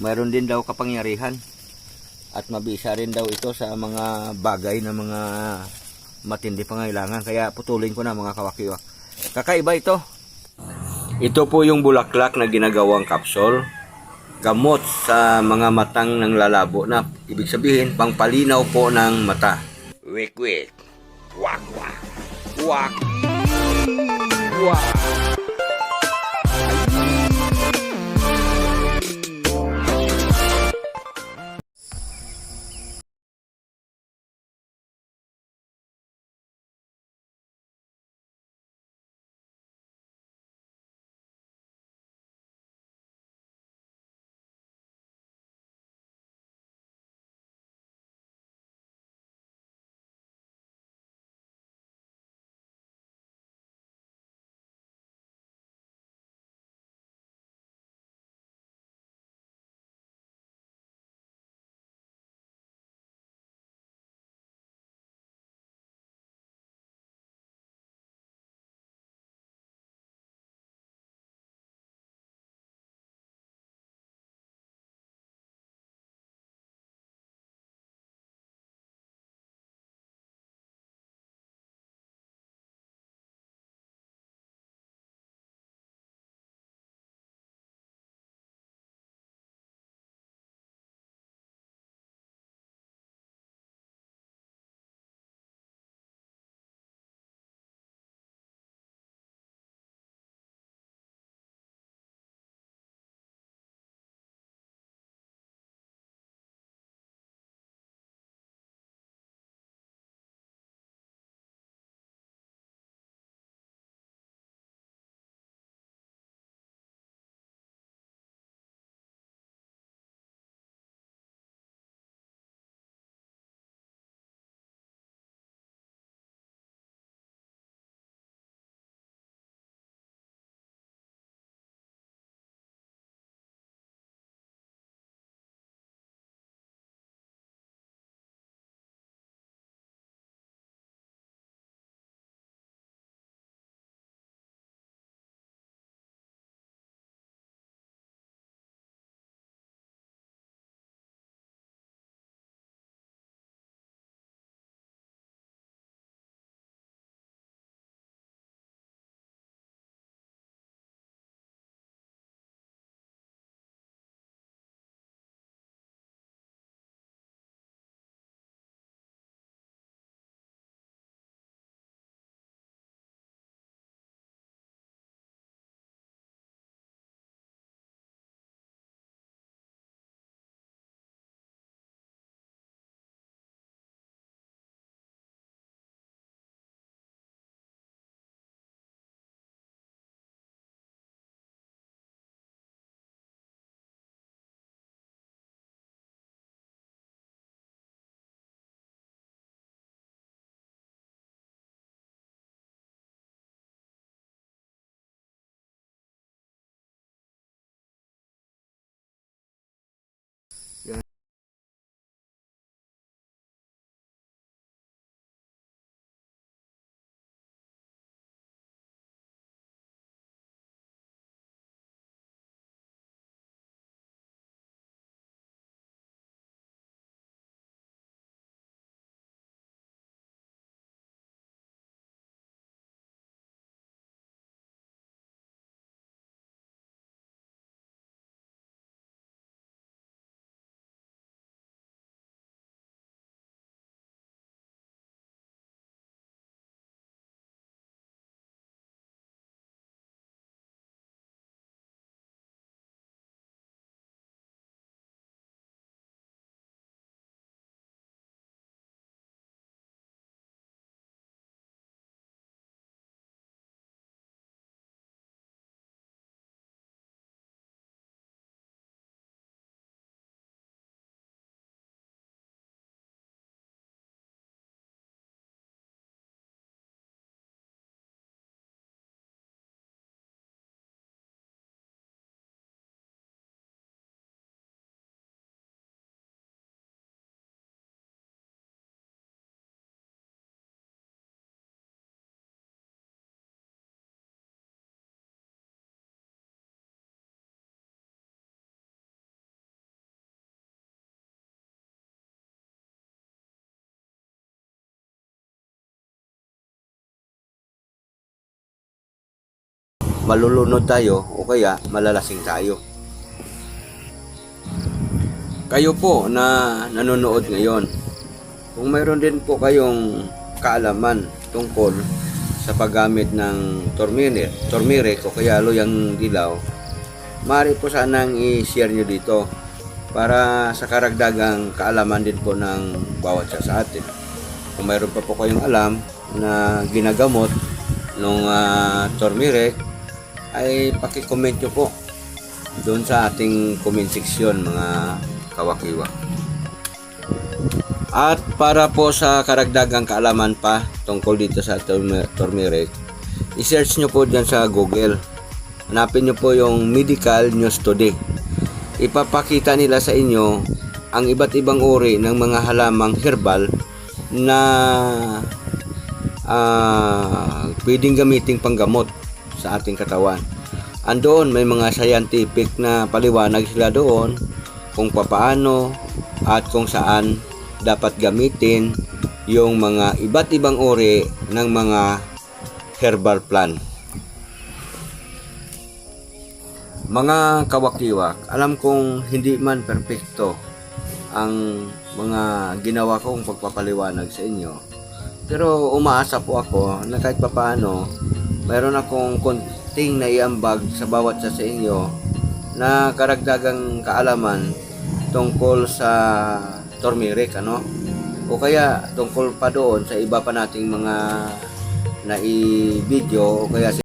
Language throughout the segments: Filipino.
mayroon din daw kapangyarihan. At mabisa rin daw ito sa mga bagay na mga matindi pangailangan. Kaya putulin ko na mga kawakiwak. Kakaiba ito. Ito po yung bulaklak na ginagawang kapsol. Gamot sa mga matang ng lalabo na ibig sabihin pangpalinaw po ng mata. Wik wik. Wak wak. Wak. Wak. Malulunod tayo o kaya malalasing tayo. Kayo po na nanonood ngayon, kung mayroon din po kayong kaalaman tungkol sa paggamit ng tormire, tormire o kaya loyang dilaw, maaari po sanang i-share nyo dito para sa karagdagang kaalaman din po ng bawat sa atin. Kung mayroon pa po kayong alam na ginagamot ng uh, tormire, ay paki-comment nyo po doon sa ating comment section mga kawakiwa. At para po sa karagdagang kaalaman pa tungkol dito sa turme- turmeric, i-search nyo po dyan sa Google. Hanapin nyo po yung Medical News Today. Ipapakita nila sa inyo ang iba't ibang uri ng mga halamang herbal na ah, pwedeng gamiting panggamot sa ating katawan. Andoon may mga scientific na paliwanag sila doon kung papaano at kung saan dapat gamitin yung mga iba't ibang uri ng mga herbal plant. Mga kawakiwak, alam kong hindi man perpekto ang mga ginawa kong pagpapaliwanag sa inyo. Pero umaasa po ako na kahit papaano, mayroon akong konting naiambag sa bawat isa sa inyo na karagdagang kaalaman tungkol sa turmeric, ano? O kaya tungkol pa doon sa iba pa nating mga nai-video o kaya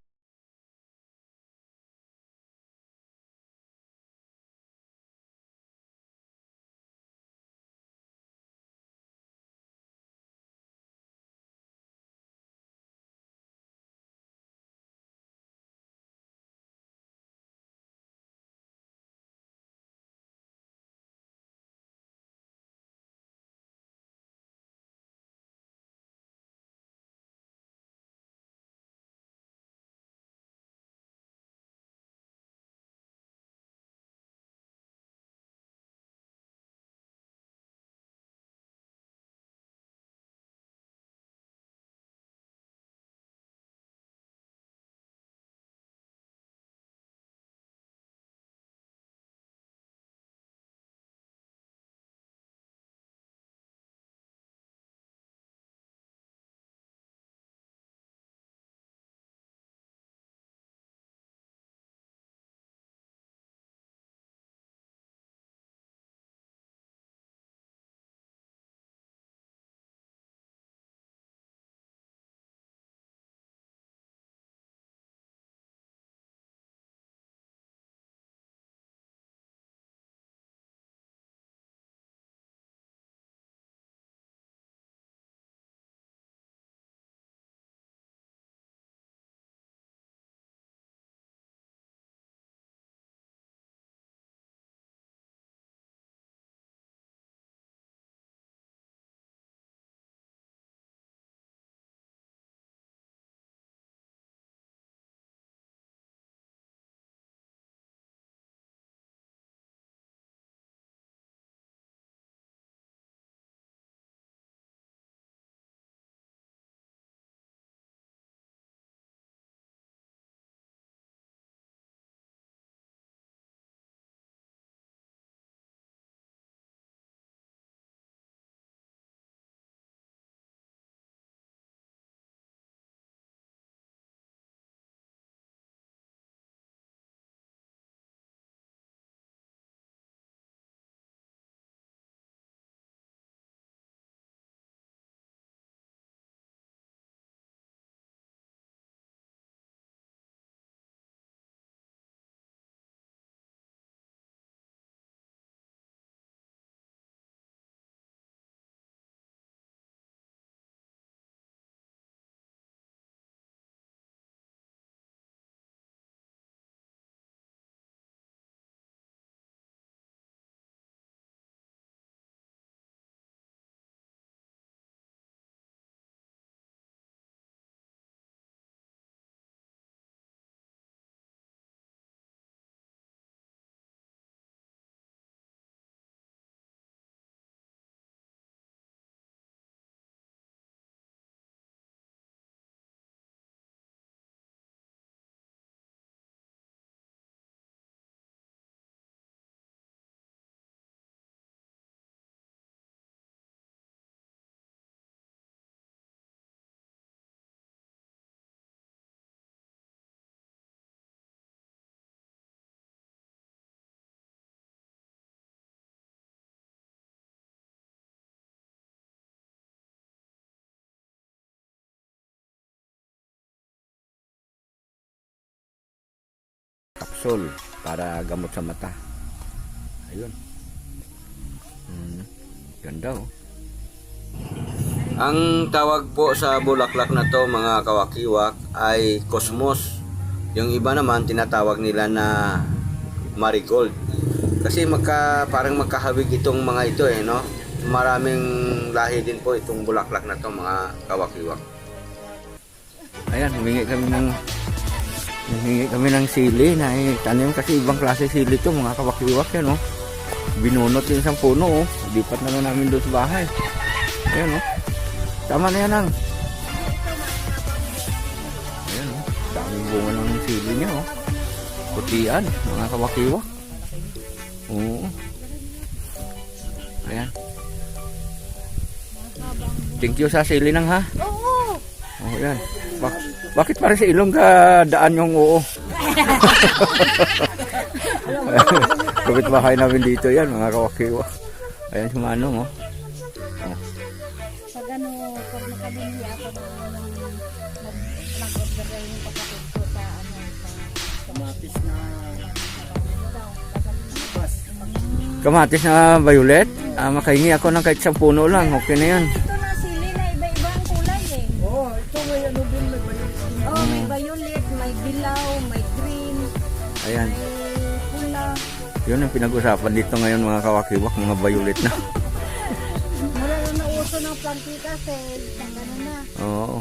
parasol para gamot sa mata. Ayun. Hmm, ganda oh. Ang tawag po sa bulaklak na to mga kawakiwak ay cosmos. Yung iba naman tinatawag nila na marigold. Kasi magka, parang magkahawig itong mga ito eh, no? Maraming lahi din po itong bulaklak na to mga kawakiwak. Ayan, humingi kami ng humingi kami ng sili na itanim kasi ibang klase sili to mga kawakiwak yan, no? Binunot yung isang puno, oh. Lipat na lang namin doon sa bahay. Ayan, oh. Tama na yan, ang. Ayan, oh. Daming bunga ng sili niya, oh. Putian, mga kawakiwak. Oo. Ayan. Thank you sa sili nang ha. Oo. Oh, yan. Bak- bakit parang sa ilong ka daan yung oo? Kapit bahay namin dito yan, mga kawakiwa. Ayan, sumanong, oh. Pag ano, pag nakabili ako ng nag- nag-order rin yung kapatid ko sa ano, sa kamatis na Kamatis na violet. Ah, makahingi ako ng kahit isang puno lang. Okay na yan. May dilaw, may green, Ayan. may pula. Yun ang pinag-usapan dito ngayon mga kawakiwak, mga violet na. Mula na nauso ng plantitas eh. Ano na. Oo.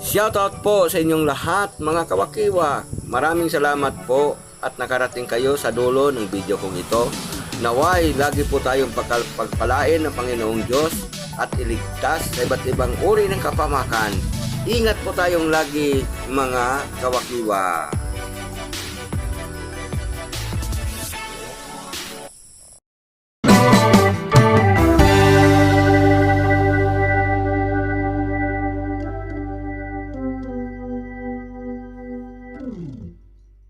Shoutout po sa inyong lahat mga kawakiwa. Maraming salamat po at nakarating kayo sa dulo ng video kong ito. Naway, lagi po tayong pagpalain ng Panginoong Diyos at iligtas sa iba't ibang uri ng kapamakan. Ingat po tayong lagi mga kawakiwa.